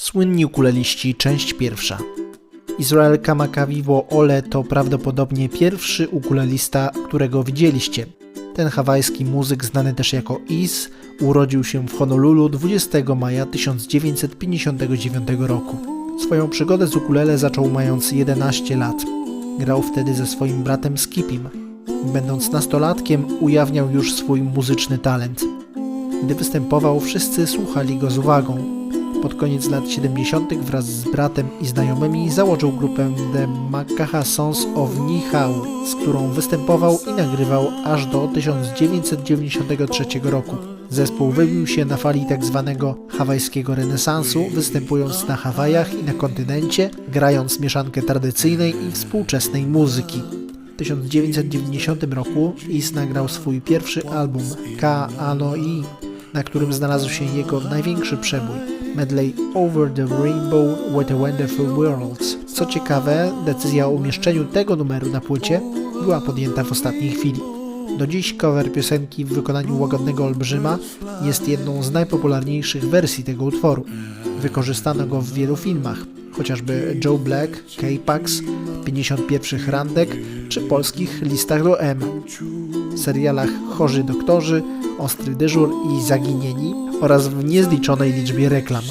Słynni ukuleliści, część pierwsza. Israel Kamakawiwo Ole to prawdopodobnie pierwszy ukulelista, którego widzieliście. Ten hawajski muzyk, znany też jako Is, urodził się w Honolulu 20 maja 1959 roku. Swoją przygodę z ukulele zaczął mając 11 lat. Grał wtedy ze swoim bratem Skipim. Będąc nastolatkiem, ujawniał już swój muzyczny talent. Gdy występował, wszyscy słuchali go z uwagą. Pod koniec lat 70. wraz z bratem i znajomymi założył grupę The Makaha Sons of Nihau, z którą występował i nagrywał aż do 1993 roku. Zespół wybił się na fali tzw. hawajskiego renesansu, występując na Hawajach i na kontynencie, grając mieszankę tradycyjnej i współczesnej muzyki. W 1990 roku Is nagrał swój pierwszy album Ka Anoi, na którym znalazł się jego największy przebój medley Over the Rainbow with a Wonderful World. Co ciekawe, decyzja o umieszczeniu tego numeru na płycie była podjęta w ostatniej chwili. Do dziś cover piosenki w wykonaniu Łagodnego Olbrzyma jest jedną z najpopularniejszych wersji tego utworu. Wykorzystano go w wielu filmach, chociażby Joe Black, K-Pax, 51 Randek czy polskich listach do M. Serialach Chorzy Doktorzy, Ostry Dyżur i Zaginieni oraz w niezliczonej liczbie reklam.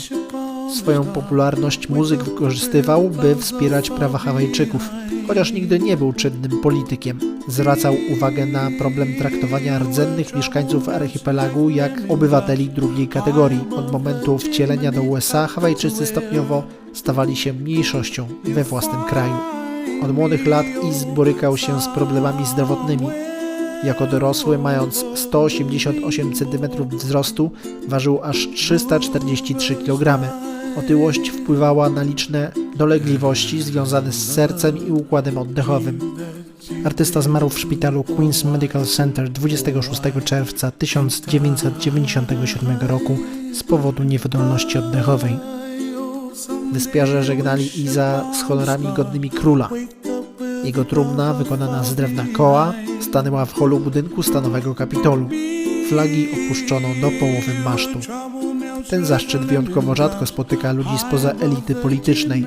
Swoją popularność muzyk wykorzystywał, by wspierać prawa Hawajczyków, chociaż nigdy nie był czynnym politykiem. Zwracał uwagę na problem traktowania rdzennych mieszkańców archipelagu jak obywateli drugiej kategorii. Od momentu wcielenia do USA Hawajczycy stopniowo stawali się mniejszością we własnym kraju. Od młodych lat Is borykał się z problemami zdrowotnymi. Jako dorosły, mając 188 cm wzrostu, ważył aż 343 kg. Otyłość wpływała na liczne dolegliwości związane z sercem i układem oddechowym. Artysta zmarł w szpitalu Queen's Medical Center 26 czerwca 1997 roku z powodu niewydolności oddechowej. Wyspiarze żegnali Iza z honorami godnymi króla. Jego trumna, wykonana z drewna koła, stanęła w holu budynku stanowego Kapitolu. Flagi opuszczono do połowy masztu. Ten zaszczyt wyjątkowo rzadko spotyka ludzi spoza elity politycznej.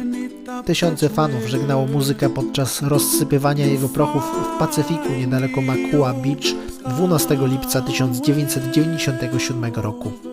Tysiące fanów żegnało muzykę podczas rozsypywania jego prochów w Pacyfiku niedaleko Makua Beach 12 lipca 1997 roku.